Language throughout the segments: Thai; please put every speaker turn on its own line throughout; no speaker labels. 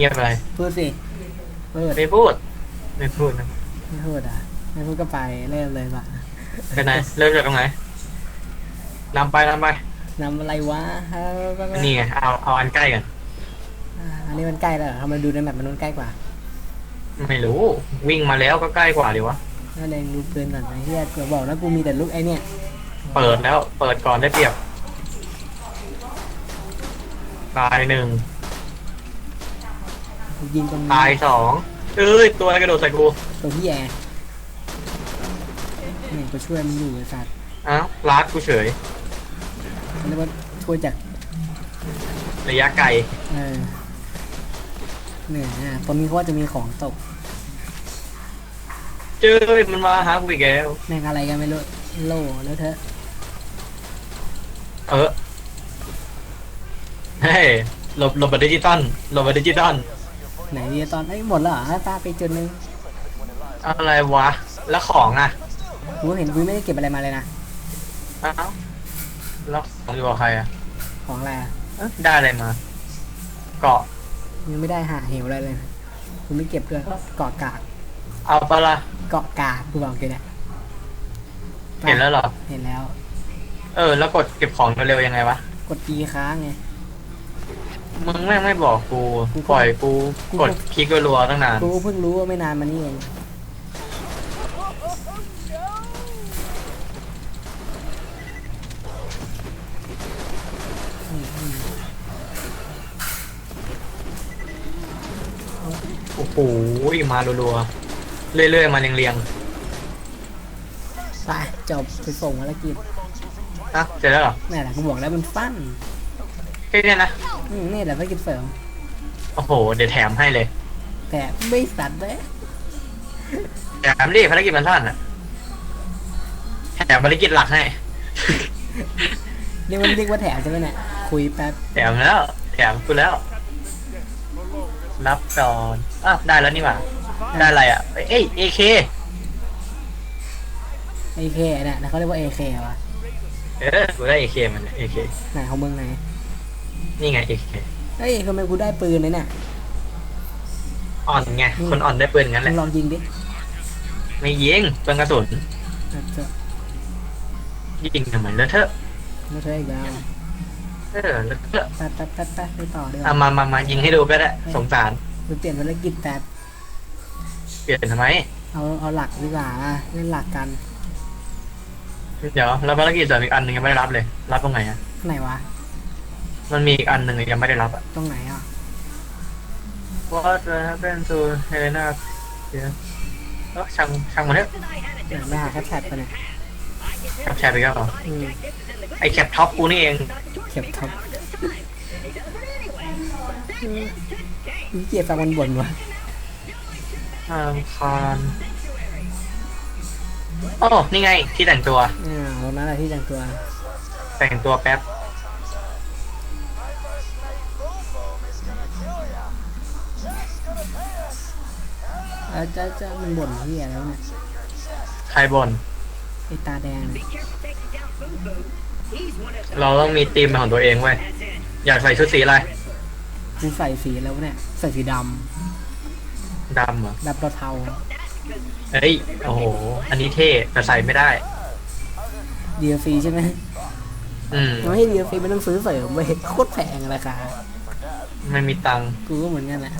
เงียบอะไร
พูดสิพูด
ไม่พูดไม่พูดนะ
ไม่พูดอะไม่พูดก็ไปเริ่มเลยว่ะ
เป็นไงเริ่มจากตรงไหนนำไปนำไป
นำอะไรวะฮะ
นี่ไงเอาเอาอันใกล้กัน
อ่าอันนี้มันใกล้แล้วเหรอทำไมดูในแมปมันนู้นใกล้กว่า
ไม่รู้ วิ่งมาแล้วก็ใกล้กว่าดีวะ
นั่นเองดูปืนก่อนไอ้เหี้ยกูบอกแล้วกูมีแต่ลูกไอ้เนี่ย
เปิดแล้วเปิดก่อนได้เปรียบตายหนึ่ง
กู ยิงตรงนี้
ตายสองเอ้ยตัวอะไรกระโดดใส่กู
ตัวพี่แอร์นี่กูช่วยมันอยู่ไอ้สัตว์
อ้าวลัดกูเฉย
มันเรียกว่าช่วยจาก
ระยะไกล
เออเหนื่อยอะตรงนี้เขาว่าจะมีของตก
เจ้ยมันมาหากูอีกแล้ว
แม่งอะไรกันไม่รู้โล่แล้วเธอะ
เออเฮ้ยหลบหลบแบบดิจิตอลหลบแบบดิจิตอล
ไหนดีตอนไอ้ยหมดแล้วเหรอป้าไปจุดนึง
อะไรวะ แล้วของอะ
กูเห็นกูไม่ได้เก็บอะไรมาเลยนะ
อ้าวแล้วของอยู่กับใครอะ
ของอะไรอะ
เอ๊ะได้อะไรมา เกาะ
ยังไม่ได้หาเหวอะไรเลยกูไม่เก็บด้วยเกาะกาก
เอาปะละ
เกาะกากกูบอกแกเนี่ย
เห็นแล้วเหรอ
เห็นแล้ว
เออ แล้วกดเก็บของเร็วๆยังไงวะ
กดกีค้างไง
มึงแม่งไม่บอกกู
กู
ปล่อยกู
กู
กดคลิกรัวๆตั้งนาน
กูเพิ่งรู้ว่าไม่นานมานี่เองอืมอืม
โอ้โหมารัวๆเรื่อยๆมาเรียง
ไปจบไปส่งภารกิจ
ๆอะเสร็จแล้วเหรอ
นี่นแหละกูบอกแล้วมันฟัน
แค่เนี้ยนะ
อืมนี่แหละภารกิจเสริม
โอ้โห เดี๋ยวแถมให้เลย
แต่ไม่สัตว์เลย
แถมดิภารกิจมันสั้นอะ แถมภารกิจหลักให้
นี่มันเรียกว่าแถมใช่ไหมเนี่ยคุยแป๊บ
แถมแล้ว แถมกูแล้ว รับก่อนอะได้แล้วนี่หว่า ได้อะไรอะ เอ้ยเอเค
เอเคเนี่ยนะเขาเรียกว่าเอเควะ
เออกูได้เอเคมันเอเค
ไหนของเมืองไหน
นี่ไงเอเค
เฮ้ยทำไมกูได้ปืนเลยเนี่ย
อ่อนไงคนอ่อนได้ปืนงั้นแห
มึ
ละ
งลองยิงดิ
ไม่ยิงเป็นกระสุน
เจอ
ยิงทำไมเลอะเทอะ
ไม่ใช่อีกแล้ว
เออเลอะเทอะ
แป๊บแป๊บแป๊บแป๊บไปต่อดีก
เอา
ว่า
มามามายิงให้ดูก็ได้สงสาร
ไปเปลี่ยนภารกิจแป๊บ
เปลี่ยนทำไม
เอาเอาหลักดีกว่าอะเล่นหลักกัน
เดี๋ยวแล้วภารกิจเสริมอีกอันหนึ่งยังไม่ได้รับเลย รับตรงไหนอะ
ไหนวะ
มันมีอีกอันหนึ่งยังไม่ได้รับอะ
ตรงไหนอะ
What happened to Helena เดี๋ยวเอ้อช่างช่างมันเถอะ
เดี๋ยวไปหาแคปแท็บไปเนี่ย
แคปแชร์ไปก็เหรอ
อืม
ไอแคปท็อปกูนี่เอง
เก็บท็อปอืมนี่เกียร์ฟังมันบ่นวะ
อ่าคานโอ้นี่ไงที่แต่งตัว
อ่าตรงนั้นแหละที่แต่งตัว
แต่งตัวแป๊บ
แล้วจะจะมันบ่นที่อะไรแล้วเนี่ย
ใครบ่น
ไอตาแดงเนี่ย
เราต้องมีธีมเป็นของตัวเองเว้ย อยากใส่ชุดสีอะไร
กูใส่สีแล้วเนี่ยใส่สีด
ดำเหรอำ
ดำเทา
เฮ้ย โอ้โห อันนี้เท่แต่ใส่ไม่ได้
ดีเอฟซีใช่ไหม
อืม
มันไม่ให้ดีเอฟซีมันต้องซื้อเสริมไปโคตรแพงอะราคา
ไม่มีตังค์
กูก็เหมือนกันแหละ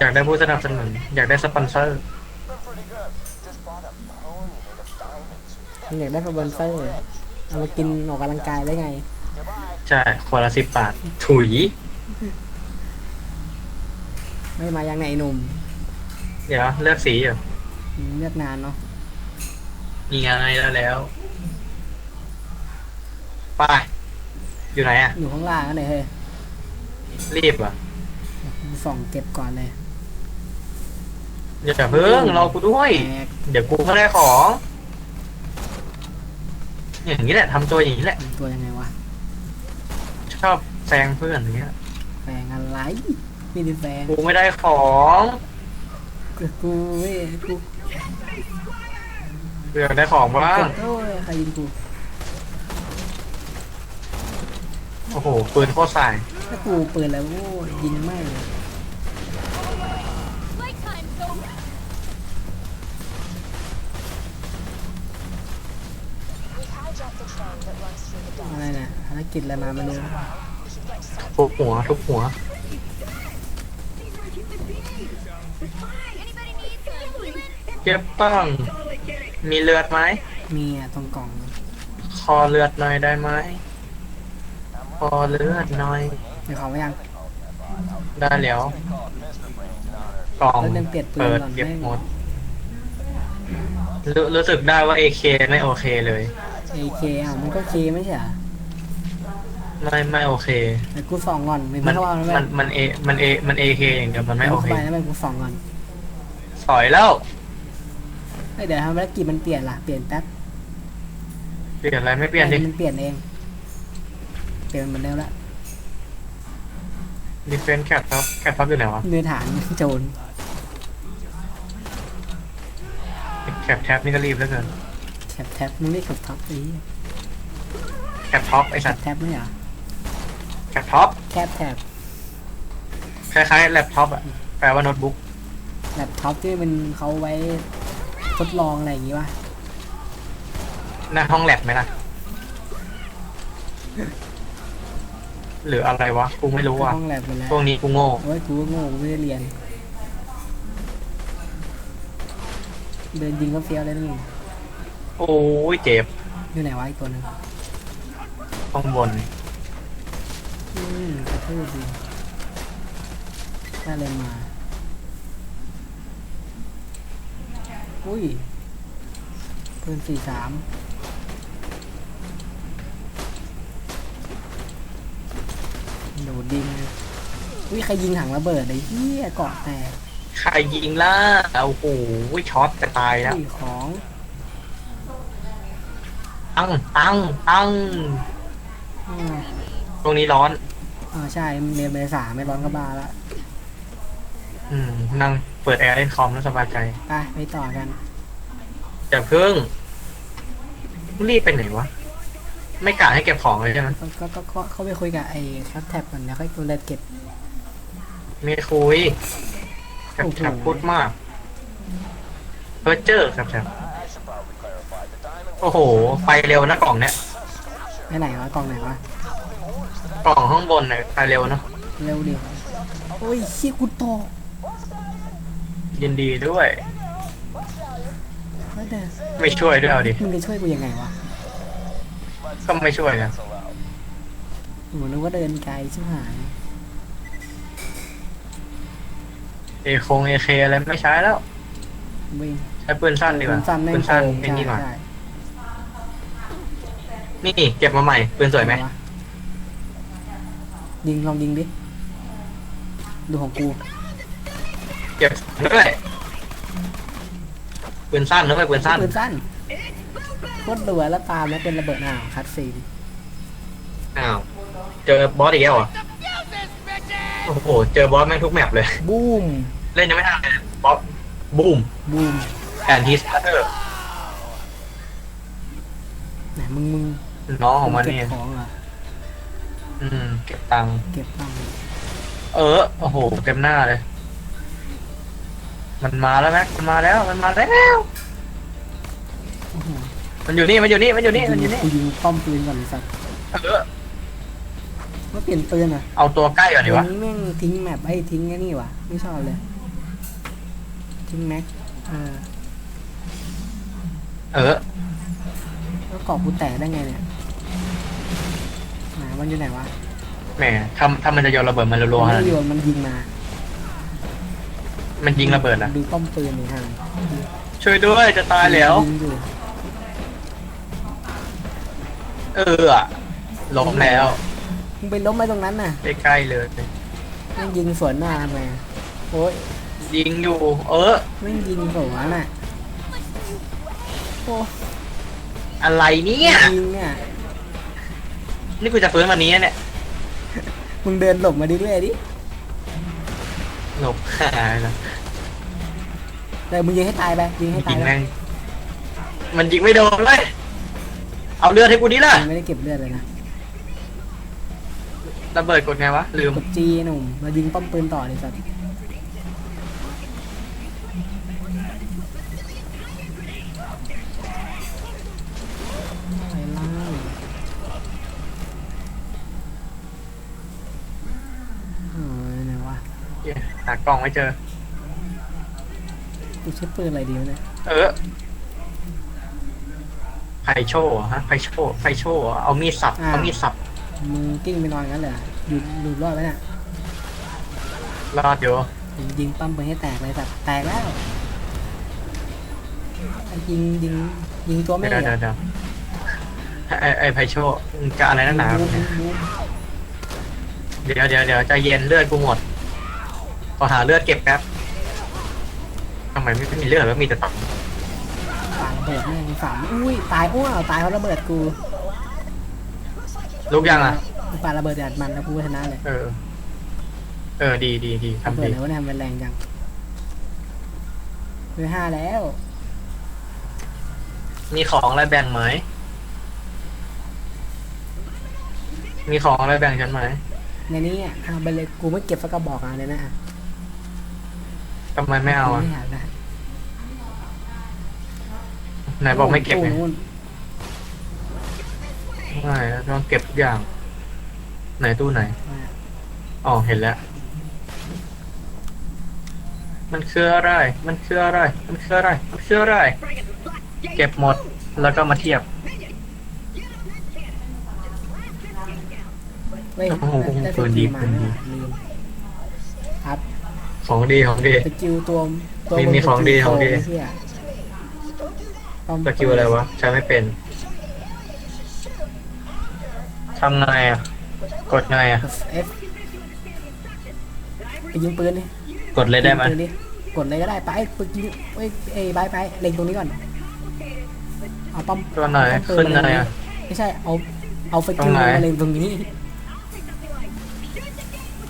อยากได้ผู้สนับสนุน อยากได้สปอนเซอร์
มันอยากได้สปอนเซอร์เอามากินออกกำลังกายได้ไง
ใช่คนละสิบบาท ถุย
ไม่มายังไหนหนุ่ม
เดี๋ยวเลือกสีอยู่
อืมเลือกนานเนาะ
นี่ไงแล้วแล้วไปอยู่ไหนอะ
อยู่ข้างล่างกันเลยเฮ้ย
รีบเหรอะ
ส่องเก็บก่อนเลย
อย่าเพิ่งรอกูด้วย
แตก
เดี๋ยวกูก็ได้ของ อย่างนี้แหละทำตัวอย่างนี้แหละ
ตัวยังไงวะ
ชอบแซงเพื่อนอย่างเงี้ย
แฟงอะไรไม่ได้แฟง
กูไม่ได้ของ
กูกูเว้ยกู
เพื่อนได้ของบ้าง
โอ้ยใครยิงกู
โอ้โหปืนโคตรสาย
ถ้ากูปืนแล้วโอ้ยิงไม่เลย อะไรเนี่ยภารกิจอะไรมาไม่รู้
ทุบหัวทุบหัว
Anybody need some healing?
เจ็บป้องมีเลือดไหม
มีอะตรงกล่อง
คอเลือดหน่อยได้ไหม คอเลือดหน่อย
เดี๋ยวเขาไม่ยัง
ได้แล้วกล่อง
แล้วยังเปลี่ยนปืน
เปิด
ก่อน
เก็บ
ไม่
หมดรู้รู้สึกได้ว่า AK ไม่โอเคเลย
เอเคอะมันก็เคไม่ใช่เหรอ
ไม่ไม่โอเค
แต่กูส่องก่อนไม่
มัน
เข้ามาแล้ว
มันมันเอมันเอมันเอเคอย่างเดียวมันไม่โอเค
เข้าไปแล้วมันกูส่องก่อน
สอยแล้ว
เฮ้ยเดี๋ยวทำภารกิจมันเปลี่ยนล่ะเปลี่ยนแป๊บ
เปลี่ยนอะไรไม่เปลี่ยนดิ
มันเปลี่ยนเอง เปลี่ยนเหมือนเดิมละ
ดิเฟนแคทครับแคทท็อปอยู่ไหนวะ
เนื้อฐานโจร
แคทแท็บนี่ก็รีบแล้วเกิน
แท็ บแท็บมึงไม่กดท็อปไอ้เหี้ย
แคทท็อปไอ
แท็
สั
บ
ตว์
แท็บไม่เหรอ
แคทท็อป
แคบแท็บ
คล้ายๆแล็ปท็อปอะแปลว่าโน้ตบุ๊ก
แล็ปท็อปที่มันเขาไว้ทดลองอะไรอย่างงี้วะ
หน้าห้องแลบไหมล่ะ หรืออะไรวะ กูไม่รู้อะ
ห้องแล็บไปแล้ว
พวกนี้กูโง่
โอ้ยกูก็โง่กูไม่ได้เรียน เดินยิงก็เฟี้ยวเลยนี่
โอ้ยเจ็บ
อยู่ไหนวะอีกตัวหนึง
ข้างบน
อืมกระทืบดิได้เลยมา อุ้ยปืนสี่สามโดดดิงเลยอุ้ยใครยิงถังระเบิดไอ้เหี้ยเกาะแตก
ใครยิงล่ะโอ้โหช็อตจะตายแล้ว
อุ้ยของ
ตั้งตั้งตั้ง
อ่า
ตรงนี้ร้อน
อ่าใช่มันเรียนเมษาไม่ร้อนก็บาละ
อืม นั่งเปิดแอร์เล่นคอมแล้วสบายใจ
ไปไปต่อกัน
อย่าเพิ่งรีบไปไหนวะ ไม่กะให้เก็บของเลยใช่ไหม
ก็ก็ก็ก็เข้าไปคุยกับไอ้แคปแท็บก่อนเดี๋ยวค่อยกูเลยเก็บ
ไม่คุยแคบ
โอ้โห
แคบพูดมากเพอเจอร์แคบแคบ โอ้โห ไปเร็วนะกล่องเนี้ย
ไปไหนวะกล่องไหนวะ
กล่องข้างบนเนี่ยไปเร็วเนาะ
เร็วดิโอ้ยเชี่ยกูตก
ยินดีด้วย
เฮ้ยเดี๋ยว
ไม่ช่วยด้วยเอาดิ
มึงจะช่วยกูยังไงวะ
ก็ไม่ช่วยกัน
หนูนึกว่าเดินไกลชิบหาย
เอคงเอเคอะไรไม่ใช้แล้ว
วิ่ง
ใช้ปืนสั้นดีกว่า
ปืนสั้นแม่ง
ปืน
โก
สั้น
ง
เป็น
ใช่
นี่หน่อย
ใช่
นี่เก็บมาใหม่ปืนสวยไหม
วะยิงลองยิงดิ ดูของกู
เก็บด้วยปืนสั้นนะเว้ยปืนสั้น
ปืนสั้นโคตรรัวแล้วตามแล้วเป็นระเบิดอ่าวคัดซีน
อ้าว เจอบอสอีกแล้วเหรอโอ้โห เจอบอสแม่งทุกแมปเลย
บูม
เล่นยังไม่ทันเลยบอสบูม
บูม
แอนทีสตาร์เตอร์
ไหนมึงมึง
น้องของมัน
เก็บ
นี่
ของเหรอ
อืม เก็บตังค์
เก็บตังค์
เออโอ้โหเต็มหน้าเลย มันมาแล้วแม็กมันมาแล้ว มันมาแล้ว
โอ้โห
มันอยู่นี่มันอยู่นี่มันอยู่นี่มันอยู่นี่
กูยิงป้อมปืนก่อนไอ้สัตว์
เออ
ว่าเปลี่ยนปืนอะ
เอาตัวใกล้ก่อนดี
ตัว
วะ
นี้แม่งทิ้งแมปไอ้ยทิ้งไอ้นี่วะไม่ชอบเลย ทิ้งแม็กเออ
เออ
แล้วกรอบกูแตกได้ไงเนี่ยไหน มันอยู่ไหนวะ
แหมถ้าถ้ามันจะโยนระเบิดมันรัวๆข
มัน
นาด
ไม่โย
นี้
นมันยิงมา
มันยิงระเบิดนะ
ดูป้อมปืนนี่ห่าง
ช่วยด้วยจะตายแล้ว
ยิงอยู่
เอออะล้มแล้ว
มึงไปล้มไปตรงนั้นน่ะ
ใกล้ๆเลย
แม่งยิงสวนมาทำไมอะโอ้ย
ยิงอยู่ เออ
แม่งยิงสวนน่ะโอ้
อะไรเนี่ย
ยิงเนี่ย
นี่กูจะฟื้นวันนี้เนี่ย
มึงเดินหลบมาดิเรื่อยๆดิ
หลบหายแล้ว
แต่มึงยิงให้ตายไปยิงให้ตา
ยิ
ย
ง
ไป
แม่งมันยิงไม่โดนเลยเอาเลือดให้กูดิล่ะ
มึงไม่ได้เก็บเลือดเลยนะ
ระเบิดกดไงวะลืม
กดจีหนุ่มมายิงป้อมปืนต่อเลยสัตว์ไปไล่เออไหน วะ
หากล่องไม่เจอ
กูใช้ปืนอะไรดีวะเนี่ย
เออไฟโชว์ฮะไฟโชว์ไฟโชว์เอามีดสับเอามีดสับ
มึงกิ้งไปนอนงั้นเลยหยุดหยุดรอดไหมเนี่ย
รอดอยู่
ยิงปั้มปืนให้แตกเลยสัตว์แตกแล้วยิงยิงยิงตัวไม่
เดี๋ยว
เหร
เดี๋ย
อ
วเดี๋ยวไอไอไฟโชว์มึงจะอะไรนักหนา
บูมบูมบูม
เดี๋ยวเดี๋ยวเดี๋ยวใจเย็นเลือดกูหมด ขอหาเลือดเก็บแป๊บทำไมไม่มีเลือดแล้วมีแต่ตับ
ปาระเบิดแม่งสามอุ้ยตายอ้วตายเพราะระเบิดกู
ลุกยังอะ
กูปาระเบิดอัดมันแล้วกูก็ชนะเลย
เออ เออ ดีดีดี
ระ
ทำ
เบิด
ดี
แล้วเนี่ยมันแรงจังเบอร์ห้าแล้ว
มีของอะไรแบ่งไหม มีของอะไรแบ่งฉันไหม
ในนี้อะเอาไปเลยกูไม่เก็บสักกระบอกอะเลยนะอะ
ทำไมไม่เอาอะ
ไม่อยากได้
ไหนบอกไม่เก็บไง
ตู้นู้น
ไม่ต้องเก็บทุกอย่าง ไหนตู้ไหน อ๋อเห็นแล้ว มันคืออะไร มันคืออะไร มันคืออะไร มันคืออะไร เก็บหมด แล้วก็มาเทียบ
เฮ้ย
โอ้โห
ได้
ปืนดี
มา
ปืนดี
เนี่ยลืมครับ
ของดีของดี
สกิลตัวตัว
มี
บน
มีของดี
สกิล
ของดี
โตไเหี้ยป้อม
สกิลอะไรวะใช้ไม่เป็นทำไงอะ กดไงอะ
เอฟไปยิงปืนดิ
กดเลยได้ไหม
ยิงปืนดิกดเลยก็ได้ไปไปยิงเอ้ยเอ้ยไปไปเล็งตรงนี้ก่อนเอาป้อม
ตัวไหน
ป้อมปื
ขึ้น
มา
ไง
เล็ง
อะ
ไม่ใช่เอาเอาไฟ
ตร
กิ
ง
ว
ไหน
มาเล็งตรงนี้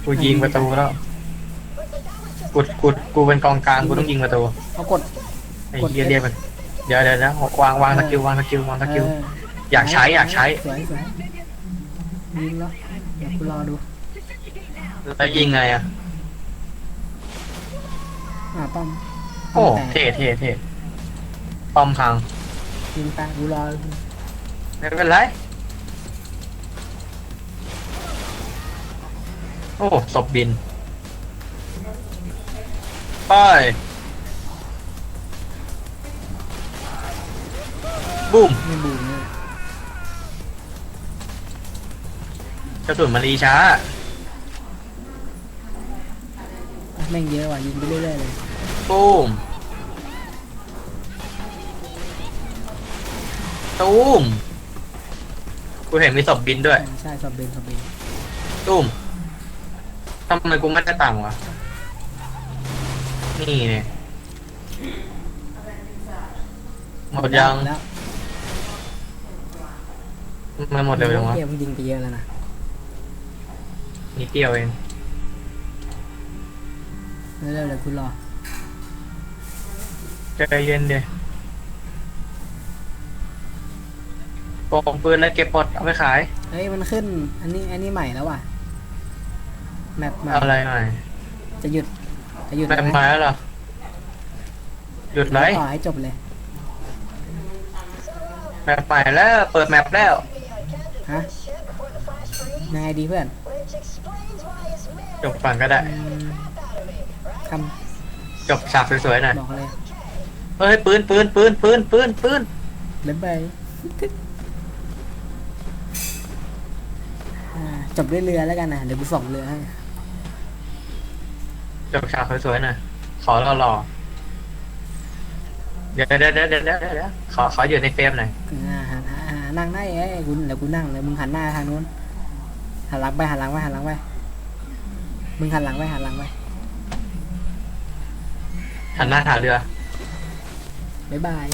กูยิงประตูแล้ว กูกูกูเป็นกองกลางกูต้องยิงประตู
เอากด
ไอ้
กด
เหี้ยเรียกมันเดี๋ยวเดี๋ยวนะวางวางสกิลวางสกิลวางสกิล
เออ
อยากใช้อยากใช้
สวยสวยยิงแล้วเดี๋ยวกูรอดู
แล้วยิงไงอะ
อ่าป้อม
โอ้
ป้มแตก
เท่เท่เท่ป้อมพัง
ยิงไปกูรอ
ไม่เป็นไรโอ้ศพบิน ไปบุ้ม
ไม่บูมเนี่ย
กระสุนมันรีช้า
แม่งเยอะว่ะยิงไปเรื่อยๆเลย
ตูมตูมกูเห็นมีศพบินด้วย
ใช่สอบเบนสอบเบน
ตูมทำไมกูไม่ได้ตังค์วะ นี่เนี่ยหมดยัง
แล้ว
ไม่หมดเร็วจังวะ
เกมยิงไปเยอะแล้วนะ
นิดเดียวเอง
เร็วๆเลยคุณรอ
ใจเย็นเดียปองปืนแล้วเก็บหมดเอาไปขาย
เฮ้ยมันขึ้น อันนี้อันนี้ใหม่แล้วว่ะแมปใหม่
อะไรหน่อย
จะหยุดจะ หยุด
แบ
ได้
บ
ไหม
มาแล้วเหรอหยุดไร
ต่อให้จบเลย
แมปใหม่แล้ว เปิดแมปแล้ว
ฮะยังไงดีเพื่อน
จบฝั่งก็ได้
อืมค
จบฉากสวยๆหน่อยำ
บอกเลย
เฮ้ยปืนปืนปืนปืนปืนปืน
เล่นไปอ่าจบด้วยเรือแล้วกันนะเดี๋ยวกูส่งเรือให้
จบฉากสวยๆหน่อยขอรอๆเดี๋ยวเดี๋ยวเดี๋ยวเดี๋ยวเดี๋ยวเดี๋ยวขอขออยู่ในเฟรมหน่อย
อ่าหันอ่านั่งได้เอ้ยกูเดี๋ยวกูนั่งเลยมึงหันหน้าทางนู้นหันหลังไปหันหลังไปหันหลังไปมึงหันหลังไปหันหลังไป
หันหน้าหาเรือ
บ๊ายบาย